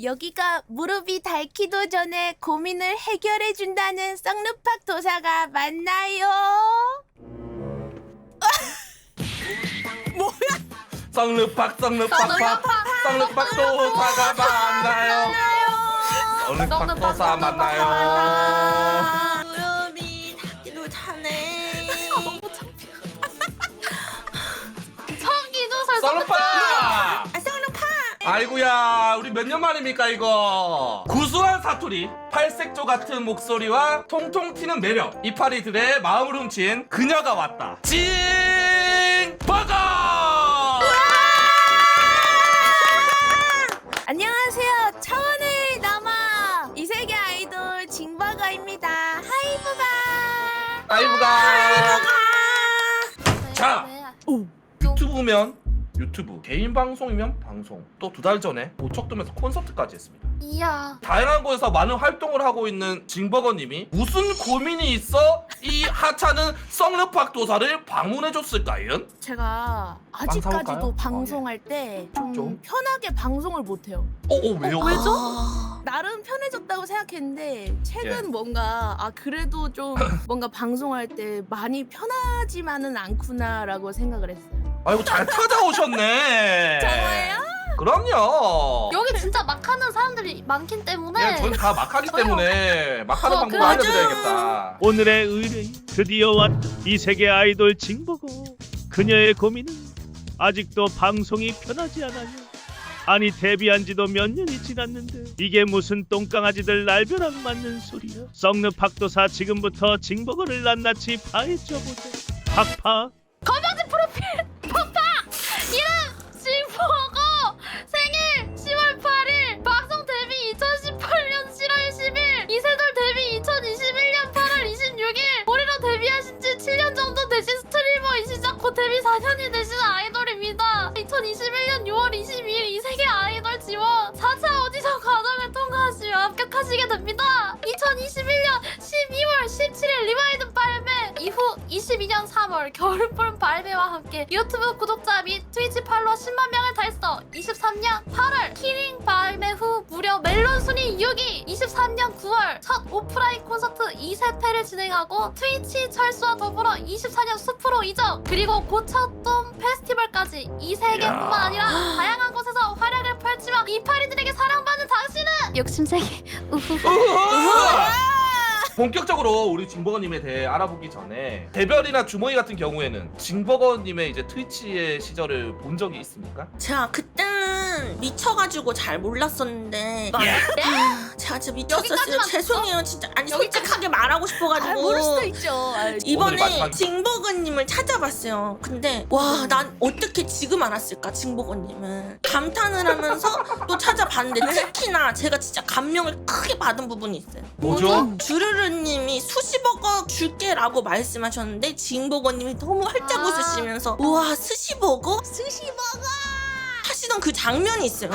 여기가 무릎이 닳기도 전에 고민을 해결해 준다는 쌍루팍 도사가 맞나요? 쌍르팍 쌍르팍 팍 쌍르팍 도사가 만나요? 쌍르팍 도사 만나요 아이고야 우리 몇 년 만입니까 이거 구수한 사투리 팔색조 같은 목소리와 통통 튀는 매력 이파리들의 마음을 훔친 그녀가 왔다 징버거 안녕하세요. 차원을 넘어 이 세계 아이돌 징버거입니다. 하이브가. 아이브가 자. 오. 유튜브면 유튜브 개인 방송이면 방송 또 두 달 전에 고척돔에서 콘서트까지 했습니다 이야. 다양한 곳에서 많은 활동을 하고 있는 징버거님이 무슨 고민이 있어 이 하찮은 썬르팍 도사를 방문해줬을까요? 제가? 아직까지도 방송할 때 좀 좀? 편하게 방송을 못해요. 어, 어 왜요? 왜죠? 아, 나름 편해졌다고 생각했는데 최근 예. 뭔가 아 그래도 좀 뭔가 방송할 때 많이 편하지만은 않구나라고 생각을 했어요. 아이고 잘 찾아오셨네. 정말요? 그럼요. 여기 진짜 막 하는 사람들이 많기 때문에. 그냥 저는 다 막하기 때문에 막하는 어, 방법 을 그래. 알려드려야겠다. 오늘의 의뢰인 드디어 왔다. 이 세계 아이돌 징보고. 그녀의 고민은 아직도 방송이 편하지 않아요. 아니 데뷔한 지도 몇 년이 지났는데 이게 무슨 똥강아지들 날벼락 맞는 소리야? 썩느 박도사 지금부터 징버거를 낱낱이 파헤쳐보자. 팍팍 됩니다. 2021년 12월 17일 리바이드 발매. 이후 22년 3월 겨울봄 발매와 함께 유튜브 구독자 및 트위치 팔로워 10만 명을 달성. 23년 8월 키링 발매 후 무려 멜론 순위 6위. 23년 9월 첫 오프라인 콘서트 2세패를 진행하고 트위치 철수와 더불어 24년 수프로 이적. 그리고 고척돔 페스티벌까지 이 세계뿐만 아니라 다양한 곳에서 활약을 펼치며 이파리들에게 사랑받는 당신은 욕심쟁이 우후후! 본격적으로 우리 징버거님에 대해 알아보기 전에 대별이나 주모이 같은 경우에는 징버거님의 이제 트위치의 시절을 본 적이 있습니까? 제가 그때 는 미쳐가지고 잘 몰랐었는데 아, 제가 진짜 미쳤었어요 여기까지만 죄송해요 진짜 아니 여기까지. 솔직하게 말하고 아, 싶어가지고 모를 수도 있죠. 아, 오늘의 이번에 마지막- 징버거님을 찾아봤어요. 근데 와 난 어떻게 지금 알았을까 징버거님을 감탄을 하면서 또 찾아봤는데 특히나 제가 진짜 감명을 크게 받은 부분이 있어요. 뭐죠? 주르르님이 수시버거 줄게라고 말씀하셨는데 징버거님이 너무 활짝 아. 웃으시면서 우와 스시버거? 스시버거 하시던 그 장면이 있어요.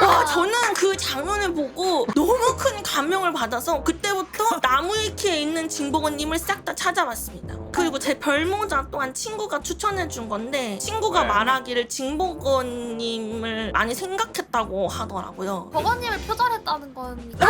와 저는 그 장면을 보고 너무 큰 감명을 받아서 그때부터 나무위키에 있는 징버거님을 싹 다 찾아봤습니다. 그리고 제 별모자 또한 친구가 추천해 준 건데 친구가 네. 말하기를 징버거님을 많이 생각했다고 하더라고요. 버거님을 표절했다는 겁니까?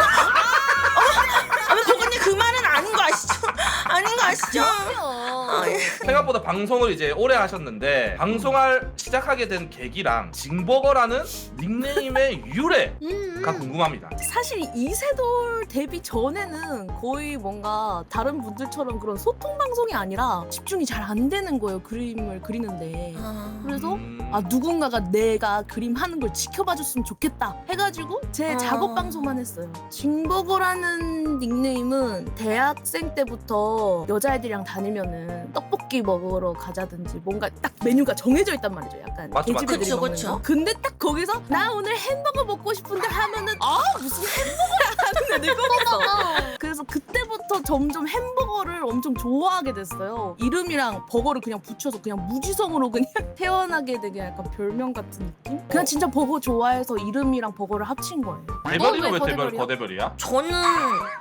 아, 버거님 그 말은 아닌 거 아시죠? 아닌 거 아시죠? 아, 예. 생각보다 방송을 이제 오래 하셨는데 방송할 시작하게 된 계기랑 징버거라는 닉네임의 유래가 음. 궁금합니다. 사실 이세돌 데뷔 전에는 거의 뭔가 다른 분들처럼 그런 소통 방송이 아니라 집중이 잘 안 되는 거예요. 그림을 그리는데. 아, 그래서 음. 아 누군가가 내가 그림 하는 걸 지켜봐 줬으면 좋겠다 해가지고 제 아. 작업 방송만 했어요. 징버거라는 닉네임 은 대학생 때부터 여자애들이랑 다니면은 떡볶이 먹으러 가자든지 뭔가 딱 메뉴가 정해져 있단 말이죠. 약간 맞죠, 맞죠. 돼지배들이 그쵸, 먹는 그쵸. 거. 근데 딱 거기서 나 오늘 햄버거 먹고 싶은데 하면은 아 무슨 햄버거야 하는 애들 꼭 있어. 그래서 그때부터 점점 햄버거를 엄청 좋아하게 됐어요. 이름이랑 버거를 그냥 붙여서 그냥 무지성으로 그냥 태어나게 되게 약간 별명 같은 느낌? 그냥 진짜 버거 좋아해서 이름이랑 버거를 합친 거예요. 대별이는 어, 왜왜 대별 거대별이야? 거대별이야? 저는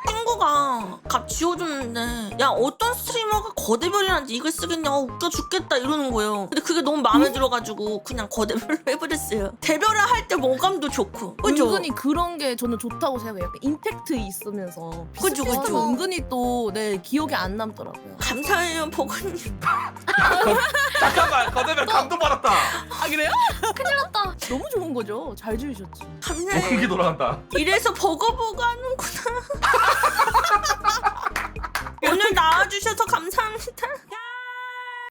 친구가 값 지워줬는데 야 어떤 스트리머가 거대별이라는 닉을 쓰겠냐 어, 웃겨 죽겠다 이러는 거예요 근데 그게 너무 마음에 들어가지고 그냥 거대별로 해버렸어요 대별을 할 때 모감도 좋고 그죠? 은근히 그런 게 저는 좋다고 생각해요. 약간 임팩트 있으면서 그죠, 비슷비슷하면 그죠. 은근히 또 네, 기억에 안 남더라고요. 감사해요 버거님 잠깐만 거대별 감동 받았다. 아 그래요? 큰일 났다. 너무 좋은 거죠. 잘 지으셨지. 감사해요 목이 돌아간다. 이래서 버거버거 하는구나 오늘 나와주셔서 감사합니다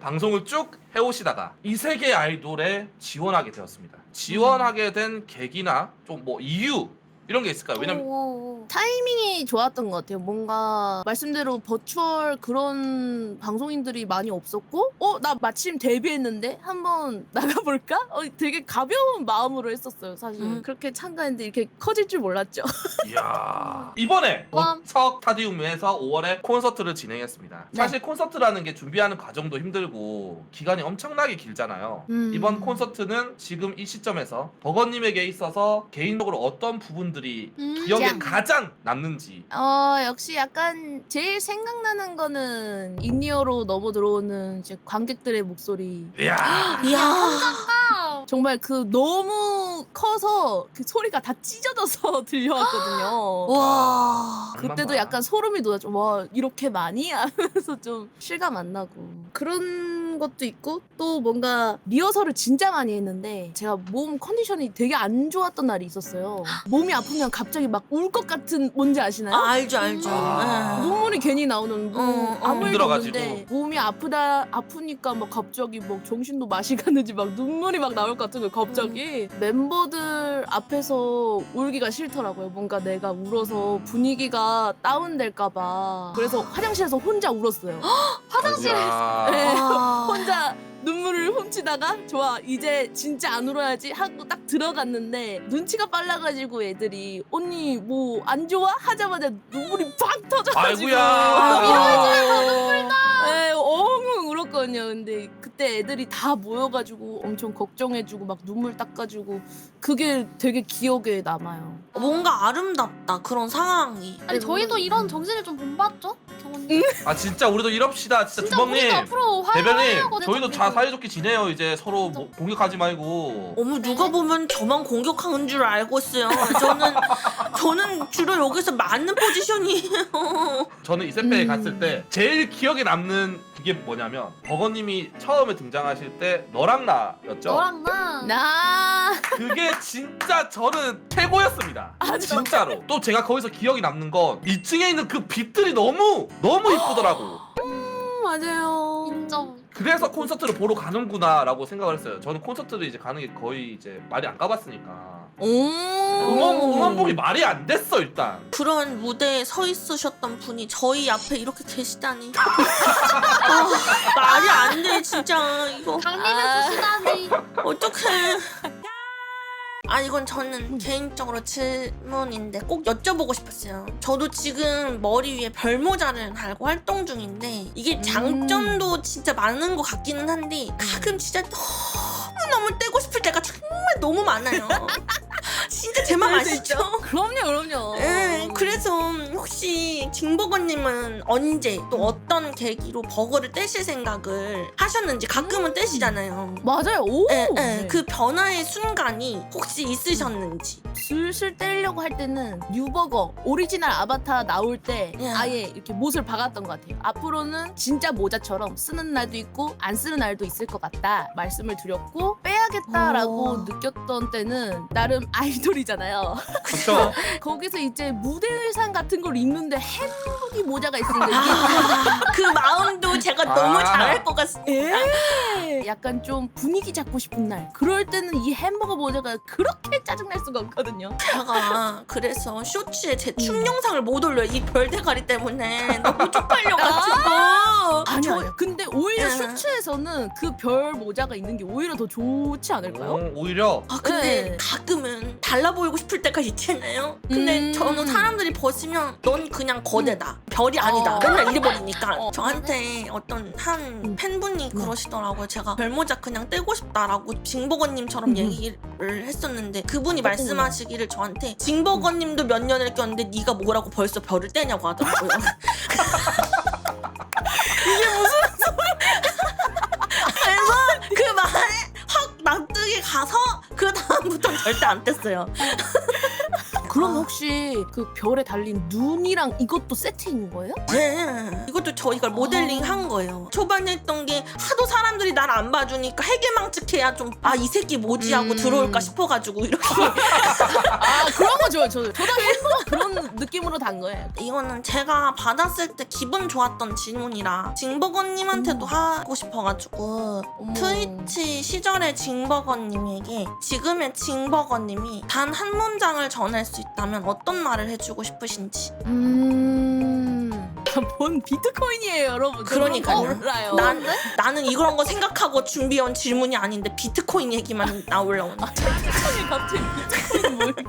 방송을 쭉 해오시다가 이 세계 아이돌에 지원하게 되었습니다. 지원하게 된 계기나 좀 뭐 이유 이런 게 있을까요? 왜냐면 오, 오. 타이밍이 좋았던 것 같아요. 뭔가 말씀대로 버추얼 그런 방송인들이 많이 없었고, 어, 나 마침 데뷔했는데 한번 나가볼까? 어, 되게 가벼운 마음으로 했었어요, 사실. 음. 그렇게 참가했는데 이렇게 커질 줄 몰랐죠. 이야 이번에 와. 보석 타디움에서 5월에 콘서트를 진행했습니다. 네. 사실 콘서트라는 게 준비하는 과정도 힘들고 기간이 엄청나게 길잖아요. 음. 이번 콘서트는 지금 이 시점에서 버거님에게 있어서 개인적으로 어떤 부분들 이 음, 기억에 짱. 가장 남는지 어, 역시 약간 제일 생각나는 거는 인이어로 넘어 들어오는 이제 관객들의 목소리. 이야 이야 아, 정말 그 너무 커서 그 소리가 다 찢어져서 들려왔거든요. 와 그때도 봐. 약간 소름이 돋았죠. 와 이렇게 많이 하면서 좀 실감 안 나고 그런 것도 있고 또 뭔가 리허설을 진짜 많이 했는데 제가 몸 컨디션이 되게 안 좋았던 날이 있었어요. 몸이 아프면 갑자기 막 울 것 같은 뭔지 아시나요? 아, 알죠 알죠 아. 예. 눈물이 괜히 나오는 뭐 어, 어. 아무 일도 힘들어가지고. 없는데 몸이 아프다 아프니까 막 갑자기 막 정신도 맛이 갔는지 막 눈물이 막 나올 것 같은 거예요 갑자기 멤버들 앞에서 울기가 싫더라고요 뭔가 내가 울어서 분위기가 다운될까봐 그래서 화장실에서 혼자 울었어요 화장실에 네. 아. 혼자 눈물을 훔치다가 좋아 이제 진짜 안 울어야지 하고 딱 들어갔는데 눈치가 빨라가지고 애들이 언니 뭐 안 좋아? 하자마자 눈물이 팍 터져가지고. 아이고야 애들이 다 모여가지고 엄청 걱정해주고 막 눈물 닦아주고 그게 되게 기억에 남아요. 뭔가 아름답다 그런 상황이. 아니 저희도 이런 정신을 좀 본받죠, 경원님. 아 진짜 우리도 이럽시다. 진짜 진짜 우리도 주범님 앞으로 화해하고 저희도 잘 사이좋게 지내요. 이제 서로 뭐 공격하지 말고. 어머 누가 보면 저만 공격하는 줄 알고 있어요. 저는 저는 주로 여기서 맞는 포지션이에요. 저는 이세페에 음. 갔을 때 제일 기억에 남는 그게 뭐냐면 버거님이 처음에 등장하실 때 너랑 나였죠 너랑 나. 나 그게 진짜 저는 최고였습니다 진짜로 또 제가 거기서 기억이 남는 건 2층에 있는 그 빛들이 너무 너무 이쁘더라고 음, 맞아요. 인정. 그래서 콘서트를 보러 가는구나 라고 생각을 했어요 저는 콘서트를 이제 가는 게 거의 이제 말이 안 가봤으니까 오. 응원, 응원봉이 말이 안 됐어 일단 그런 무대에 서 있으셨던 분이 저희 앞에 이렇게 계시다니. 아, 말이 안 돼 진짜 이거 강림을 아. 주시다니. 어떡해. 아 이건 저는 개인적으로 질문인데 꼭 여쭤보고 싶었어요. 저도 지금 머리 위에 별모자를 달고 활동 중인데 이게 장점도 진짜 많은 것 같기는 한데 가끔 진짜 너무 너무 떼고 싶을 때가 정말 너무 많아요. 진짜 제 맘 아시죠? 그럼요, 그럼요. 네, 그래서 혹시 징버거님은 언제 또 어떤 계기로 버거를 떼실 생각을 하셨는지 가끔은 떼시잖아요. 맞아요. 오. 예, 예. 네. 그 변화의 순간이 혹시 있으셨는지. 슬슬 떼려고 할 때는 뉴버거 오리지널 아바타 나올 때 야. 아예 이렇게 못을 박았던 것 같아요. 앞으로는 진짜 모자처럼 쓰는 날도 있고 안 쓰는 날도 있을 것 같다 말씀을 드렸고 빼야겠다라고 오. 느꼈던 때는 나름 아이돌이잖아요. 그쵸 거기서 이제 무대 의상 같은 걸 입는데 햄버기 모자가 있으니까 이게 아, 그 마음도 제가 너무 아. 잘할 것 같습니다. 예. 약간 좀 분위기 잡고 싶은 날 그럴 때는 이 햄버거 모자가 그렇게 짜증날 수가 없거든요 제가 그래서 쇼츠에 제 춤 영상을 못 올려요. 이 별대가리 때문에 너무 쪽팔려가지고. 아니요 저- 아니요 근데 오히려 예. 쇼츠에서는 그 별 모자가 있는 게 오히려 더 좋지 않을까요? 음, 오히려 아 근데 네. 가끔은 달라 보이고 싶을 때가 있잖아요. 근데 음. 저는 사람들이 벗으면 넌 그냥 거대다. 별이 아니다. 어. 맨날 이래버리니까 어. 저한테 어떤 한 음. 팬분이 그러시더라고요. 제가 별모자 그냥 떼고 싶다라고 징버거님처럼 음. 얘기를 했었는데 그분이 말씀하시기를 저한테 징버거님도 몇 년을 꼈는데 네가 뭐라고 벌써 별을 떼냐고 하더라고요. 그래서 그 말에 확 납득이 가서 그 다음부터 절대 안 뗐어요. 그럼 아. 혹시 그 별에 달린 눈이랑 이것도 세트인 거예요? 네. 이것도 저희가 모델링 한 거예요. 초반에 했던 게 하도 사람들이 날 안 봐주니까 해계망측해야 좀 아 이 새끼 뭐지 하고 음. 들어올까 싶어가지고 이렇게 아 그런 거 좋아요 저도 저도 햄버거 그런 느낌으로 단 거예요 이거는 제가 받았을 때 기분 좋았던 질문이라 징버거님한테도 하고 싶어가지고 어머. 트위치 시절의 징버거님에게 지금의 징버거님이 단 한 문장을 전할 수 있다면 어떤 말을 해주고 싶으신지. 음 뭔 비트코인이에요 여러분. 그러니까요. 거 몰라요. 난, 나는 이런 거 생각하고 준비해온 질문이 아닌데 비트코인 얘기만 나올라오네 비트코인 갑자기 비트코인 뭐 이렇게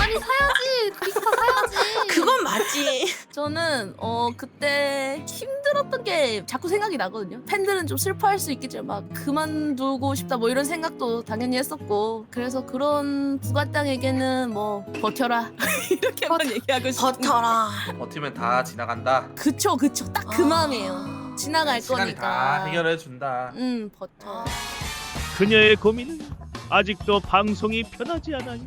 아니 사야지 비스타 사야지 그건 맞지 저는 어 그때 힘들었던 게 자꾸 생각이 나거든요. 팬들은 좀 슬퍼할 수 있겠지만 막 그만두고 싶다 뭐 이런 생각도 당연히 했었고 그래서 그런 부가땅에게는 뭐 버텨라 이렇게만 얘기하고 싶은. 버텨라 버티면 다 지나간다. 그쵸 그쵸 딱 그 마음이에요. 지나갈 시간이 거니까. 다 해결해 준다. 음 버텨. 그녀의 고민은 아직도 방송이 편하지 않아요.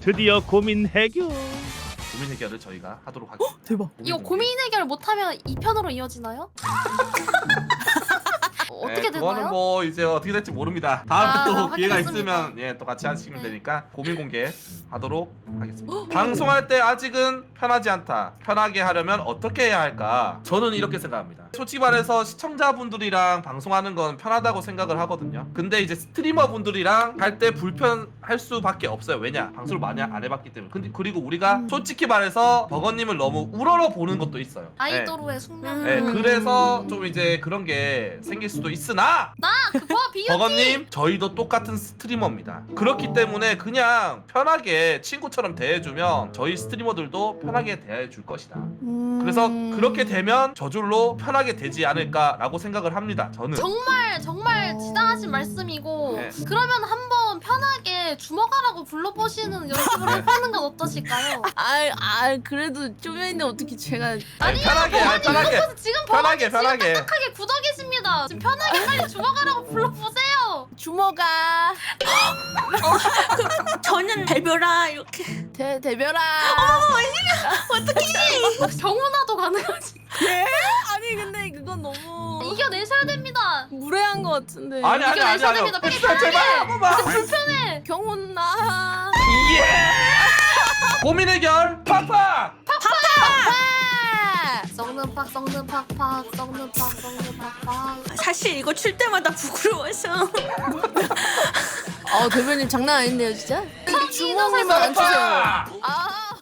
드디어 고민 해결. 고민 해결을 저희가 하도록 하겠습니다. 대박. 이거 고민 해결 못하면 2편으로 이어지나요? 어, 어떻게 네, 그거는 되나요? 뭐 이제 어떻게 될지 모릅니다. 다음에 아, 또 기회가 확인했습니다. 있으면 예 또 같이 하시면 네. 되니까 고민 공개 하도록 하겠습니다. 방송할 때 아직은 편하지 않다. 편하게 하려면 어떻게 해야 할까? 저는 이렇게 생각합니다. 솔직히 말해서 시청자분들이랑 방송하는 건 편하다고 생각을 하거든요. 근데 이제 스트리머분들이랑 할 때 불편 할 수밖에 없어요. 왜냐? 방송을 많이 안 해봤기 때문에. 근데 그리고 우리가 음. 솔직히 말해서 버거님을 너무 우러러 보는 것도 있어요. 네. 아이돌의 숙명 네, 음. 그래서 좀 이제 그런 게 생길 수도 있으나 그거 비유 버거님 저희도 똑같은 스트리머입니다 그렇기 때문에 그냥 편하게 친구처럼 대해주면 저희 스트리머들도 편하게 대해줄 것이다 그래서 음. 그렇게 되면 저절로 편하게 되지 않을까라고 생각을 합니다 저는 정말 정말 어. 지당하신 말씀이고 네. 그러면 한번 편하게 주먹하라고 불러보시는 연습을 해보는 건 어떠실까요? 아, 아 그래도 쪼매인데 어떻게 제가 아니, 편하게 아니, 편하게 지금 편하게 편하게 딱딱하게 굳어 계십니다. 지금 편하게 빨리 주먹하라고 불러보세요. 주먹아 저는 달별아 이렇게 대 대별아. 경운하도 가능하 무례한 것 같은데. 아니 아니 아니 아니 됩니다. 빨리 제발 제발 한 번만 불편해. 경훈 나. 예 고민 해결 팍팍 썩는 팍 썩는 팍팍 썩는 팍 썩는 팍팍. 사실 이거 출 때마다 부끄러워서 어 대표님 장난 아닌데요 진짜? 성 주먹님만 안 주세요. 팍팍 아.